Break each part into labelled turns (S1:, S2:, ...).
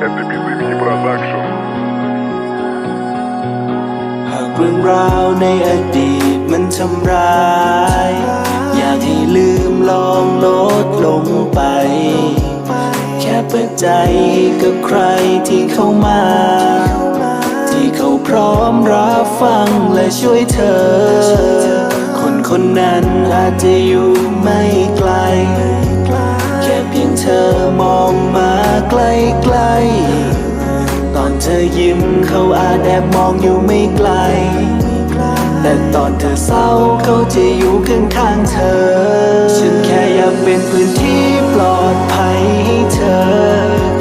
S1: Это Безымени Продакшн. หากเรื่องราวในอดีตมันทำร้าย อยากให้ลืมลองลดลงไป แค่เปิดใจกับใครที่เข้ามา ที่เขาพร้อมรับฟังและช่วยเธอ คนคนนั้นอาจจะอยู่ ธอยิ้มเขาอาจแอบมองอยู่ไม่ไกล แต่ตอนเธอเศร้าเขาจะอยู่ข้างข้างๆเธอ ฉันแค่อยากเป็นพื้นที่ปลอดภัยให้เธอ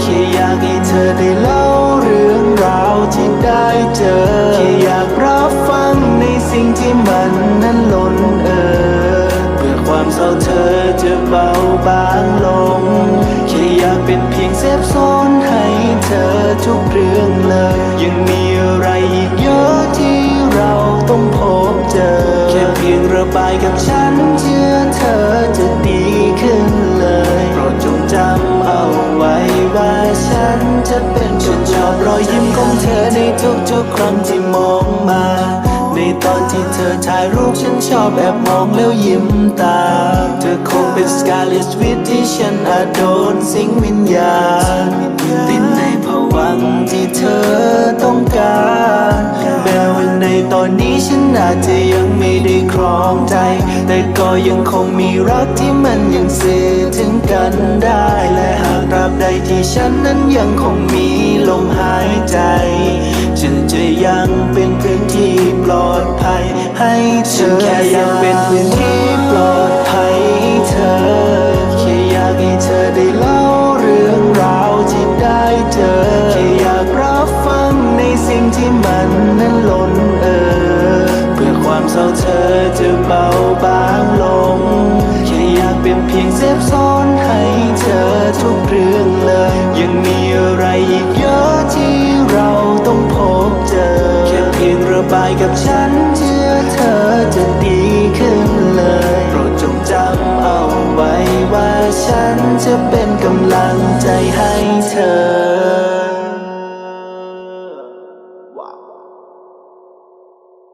S1: แค่อยากให้เธอได้เล่าเรื่องราวที่ได้เจอ แค่อยากรับฟังในสิ่งที่มันนั้นล้นเออเพื่อความเศร้าเธอจะเบาบางลง แค่อยากเป็นเพียงเซฟโซ เธอทุกเรื่องเลย ยังมีอะไรอีกเยอะที่เราต้องพบเจอ แค่เพียงระบายกับฉันเชื่อเธอจะดีขึ้นเลยโปรดจงจำเอาไว้ว่าฉันจะเป็นฉันชอบรอยยิ้มของเธอในทุกๆครั้งที่มองมา ในตอนที่เธอถ่ายรูปฉันชอบแอบมองแล้วยิ้มตา เธอคงเป็นสกาเลสวิตที่ฉันอาจโดนสิงวิญญาณ ภวังที่เธอต้องการแม้ว่าในตอนนี้ฉันอาจจะยังไม่ได้ครองใจ แต่ก็ยังคงมีรักที่มันยังสื่อถึงกันได้ และหากตราบใดที่ฉันนั้นยังคงมีลมหายใจ ฉันจะยังเป็นพื้นที่ปลอดภัย ให้เธอแค่ยากเป็นพื้นที่ เศร้าเธอจะเบาบางลง แค่อยากเป็นเพียงเซฟโซนให้เธอทุกเรื่องเลย ยังมีอะไรอีกเยอะที่เราต้องพบเจอ แค่เพียงระบายกับฉันเชื่อเธอจะดีขึ้นเลยโปรดจงจำเอาไว้ว่าฉันจะเป็นกำลังใจให้เธอ